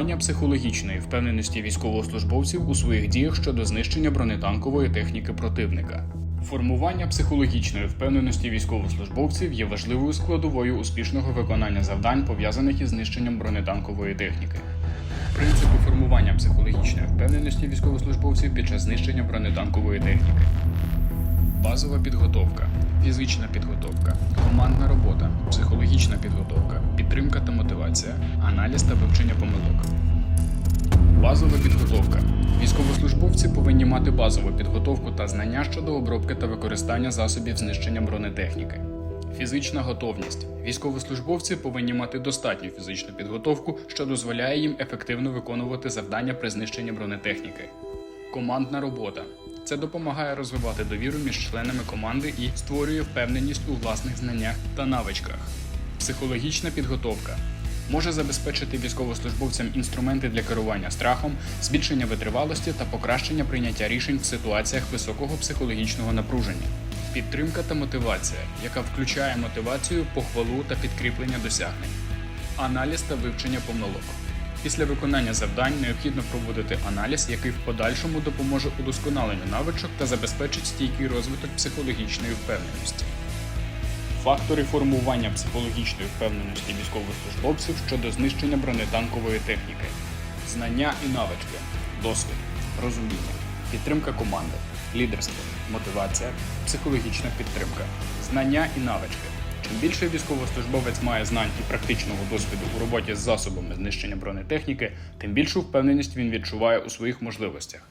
Формування психологічної впевненості військовослужбовців у своїх діях щодо знищення бронетанкової техніки противника. Формування психологічної впевненості військовослужбовців є важливою складовою успішного виконання завдань, пов'язаних із знищенням бронетанкової техніки. Принципи формування психологічної впевненості військовослужбовців під час знищення бронетанкової техніки. Базова підготовка, фізична підготовка, командна робота, психологічна підготовка, підтримка та мотивація, аналіз та вивчення помилок. Базова підготовка. Військовослужбовці повинні мати базову підготовку та знання щодо обробки та використання засобів знищення бронетехніки. Фізична готовність. Військовослужбовці повинні мати достатню фізичну підготовку, що дозволяє їм ефективно виконувати завдання при знищенні бронетехніки. Командна робота. Це допомагає розвивати довіру між членами команди і створює впевненість у власних знаннях та навичках. Психологічна підготовка може забезпечити військовослужбовцям інструменти для керування страхом, збільшення витривалості та покращення прийняття рішень в ситуаціях високого психологічного напруження. Підтримка та мотивація, яка включає мотивацію, похвалу та підкріплення досягнень. Аналіз та вивчення помилок. Після виконання завдань необхідно проводити аналіз, який в подальшому допоможе удосконаленню навичок та забезпечить стійкий розвиток психологічної впевненості. Фактори формування психологічної впевненості військовослужбовців щодо знищення бронетанкової техніки, знання і навички, досвід, розуміння, підтримка команди, лідерство, мотивація, психологічна підтримка, знання і навички. Чим більше військовослужбовець має знань і практичного досвіду у роботі з засобами знищення бронетехніки, тим більшу впевненість він відчуває у своїх можливостях.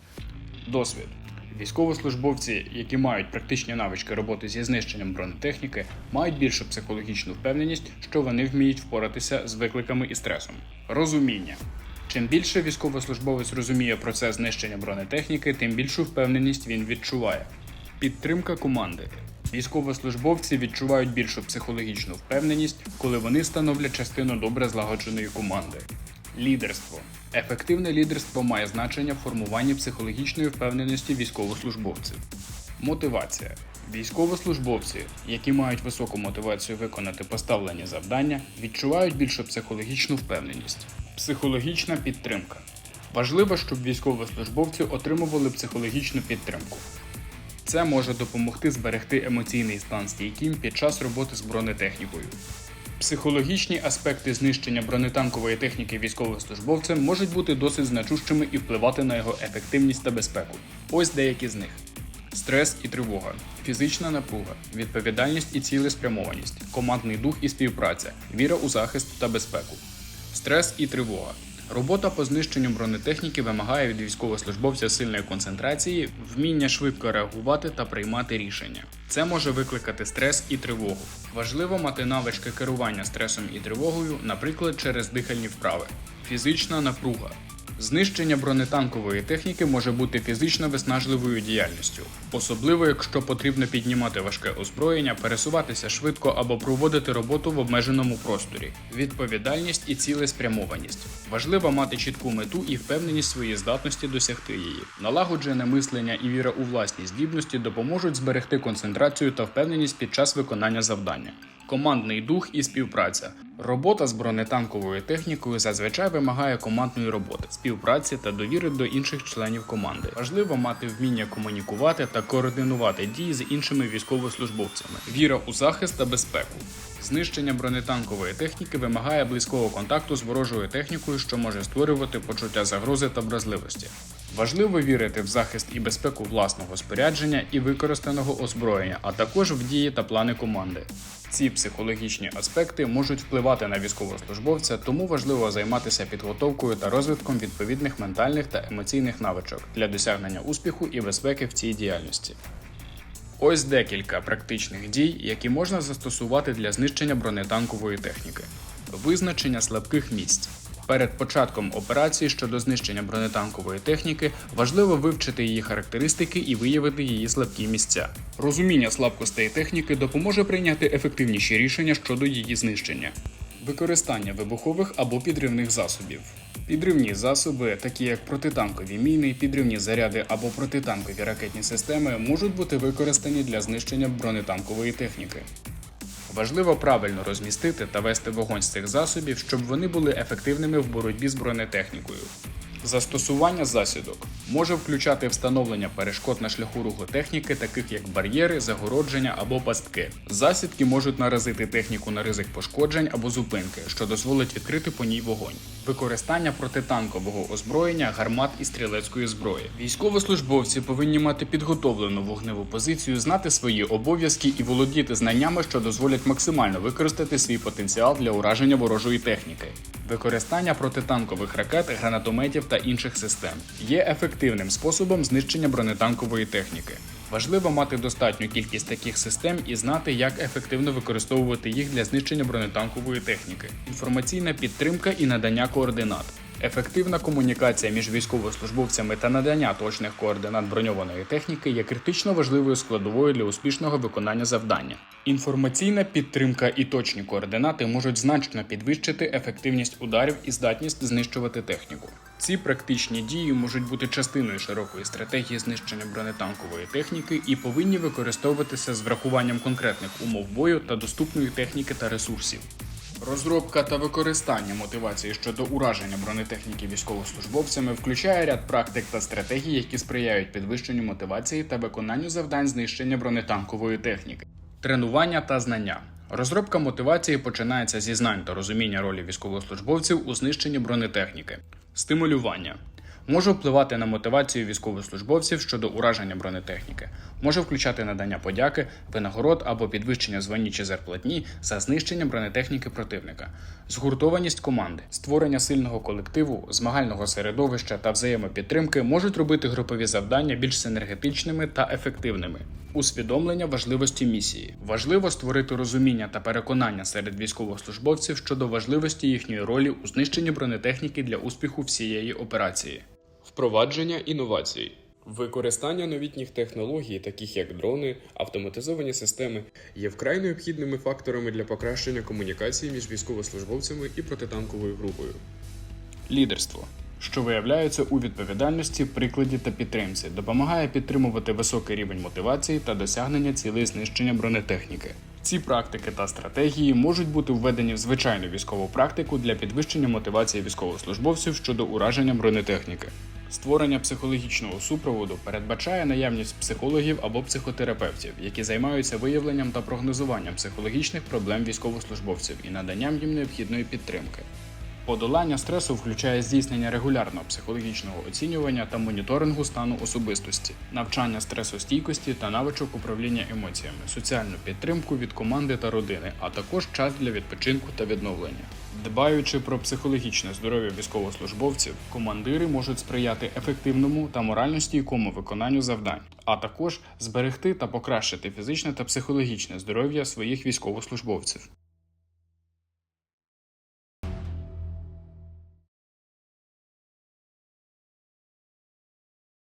Досвід. Військовослужбовці, які мають практичні навички роботи зі знищенням бронетехніки, мають більшу психологічну впевненість, що вони вміють впоратися з викликами і стресом. Розуміння. Чим більше військовослужбовець розуміє процес знищення бронетехніки, тим більшу впевненість він відчуває. Підтримка команди. Військовослужбовці відчувають більшу психологічну впевненість, коли вони становлять частину добре злагодженої команди. Лідерство. Ефективне лідерство має значення в формуванні психологічної впевненості військовослужбовців. Мотивація. Військовослужбовці, які мають високу мотивацію виконати поставлені завдання, відчувають більшу психологічну впевненість. Психологічна підтримка. Важливо, щоб військовослужбовці отримували психологічну підтримку. Це може допомогти зберегти емоційний стан стійким під час роботи з бронетехнікою. Психологічні аспекти знищення бронетанкової техніки військовослужбовцем можуть бути досить значущими і впливати на його ефективність та безпеку. Ось деякі з них: стрес і тривога, фізична напруга, відповідальність і цілеспрямованість, командний дух і співпраця, віра у захист та безпеку. Стрес і тривога. Робота по знищенню бронетехніки вимагає від військовослужбовця сильної концентрації, вміння швидко реагувати та приймати рішення. Це може викликати стрес і тривогу. Важливо мати навички керування стресом і тривогою, наприклад, через дихальні вправи. Фізична напруга. Знищення бронетанкової техніки може бути фізично виснажливою діяльністю, особливо якщо потрібно піднімати важке озброєння, пересуватися швидко або проводити роботу в обмеженому просторі. Відповідальність і цілеспрямованість. Важливо мати чітку мету і впевненість своєї здатності досягти її. Налагоджене мислення і віра у власні здібності допоможуть зберегти концентрацію та впевненість під час виконання завдання. Командний дух і співпраця. Робота з бронетанковою технікою зазвичай вимагає командної роботи, співпраці та довіри до інших членів команди. Важливо мати вміння комунікувати та координувати дії з іншими військовослужбовцями, віра у захист та безпеку. Знищення бронетанкової техніки вимагає близького контакту з ворожою технікою, що може створювати почуття загрози та вразливості. Важливо вірити в захист і безпеку власного спорядження і використаного озброєння, а також в дії та плани команди. Ці психологічні аспекти можуть впливати на військовослужбовця, тому важливо займатися підготовкою та розвитком відповідних ментальних та емоційних навичок для досягнення успіху і безпеки в цій діяльності. Ось декілька практичних дій, які можна застосувати для знищення бронетанкової техніки. Визначення слабких місць. Перед початком операції щодо знищення бронетанкової техніки важливо вивчити її характеристики і виявити її слабкі місця. Розуміння слабкостей техніки допоможе прийняти ефективніші рішення щодо її знищення. Використання вибухових або підривних засобів. Підривні засоби, такі як протитанкові міни, підривні заряди або протитанкові ракетні системи, можуть бути використані для знищення бронетанкової техніки. Важливо правильно розмістити та вести вогонь з цих засобів, щоб вони були ефективними в боротьбі з бронетехнікою. Застосування засідок може включати встановлення перешкод на шляху руху техніки, таких як бар'єри, загородження або пастки. Засідки можуть наразити техніку на ризик пошкоджень або зупинки, що дозволить відкрити по ній вогонь. Використання протитанкового озброєння, гармат і стрілецької зброї. Військовослужбовці повинні мати підготовлену вогневу позицію, знати свої обов'язки і володіти знаннями, що дозволять максимально використати свій потенціал для ураження ворожої техніки. Використання протитанкових ракет, гранатометів та інших систем є ефективним способом знищення бронетанкової техніки. Важливо мати достатню кількість таких систем і знати, як ефективно використовувати їх для знищення бронетанкової техніки. Інформаційна підтримка і надання координат. Ефективна комунікація між військовослужбовцями та надання точних координат броньованої техніки є критично важливою складовою для успішного виконання завдання. Інформаційна підтримка і точні координати можуть значно підвищити ефективність ударів і здатність знищувати техніку. Ці практичні дії можуть бути частиною широкої стратегії знищення бронетанкової техніки і повинні використовуватися з врахуванням конкретних умов бою та доступної техніки та ресурсів. Розробка та використання мотивації щодо ураження бронетехніки військовослужбовцями включає ряд практик та стратегій, які сприяють підвищенню мотивації та виконанню завдань знищення бронетанкової техніки. Тренування та знання. Розробка мотивації починається зі знань та розуміння ролі військовослужбовців у знищенні бронетехніки. Стимулювання може впливати на мотивацію військовослужбовців щодо ураження бронетехніки, може включати надання подяки, винагород або підвищення званні чи зарплатні за знищення бронетехніки противника, згуртованість команди, створення сильного колективу, змагального середовища та взаємопідтримки можуть робити групові завдання більш синергетичними та ефективними. Усвідомлення важливості місії важливо створити розуміння та переконання серед військовослужбовців щодо важливості їхньої ролі у знищенні бронетехніки для успіху всієї операції. Впровадження інновацій. Використання новітніх технологій, таких як дрони, автоматизовані системи, є вкрай необхідними факторами для покращення комунікації між військовослужбовцями і протитанковою групою. Лідерство, що виявляється у відповідальності, прикладі та підтримці, допомагає підтримувати високий рівень мотивації та досягнення цілей знищення бронетехніки. Ці практики та стратегії можуть бути введені в звичайну військову практику для підвищення мотивації військовослужбовців щодо ураження бронетехніки. Створення психологічного супроводу передбачає наявність психологів або психотерапевтів, які займаються виявленням та прогнозуванням психологічних проблем військовослужбовців і наданням їм необхідної підтримки. Подолання стресу включає здійснення регулярного психологічного оцінювання та моніторингу стану особистості, навчання стресостійкості та навичок управління емоціями, соціальну підтримку від команди та родини, а також час для відпочинку та відновлення. Дбаючи про психологічне здоров'я військовослужбовців, командири можуть сприяти ефективному та морально стійкому виконанню завдань, а також зберегти та покращити фізичне та психологічне здоров'я своїх військовослужбовців.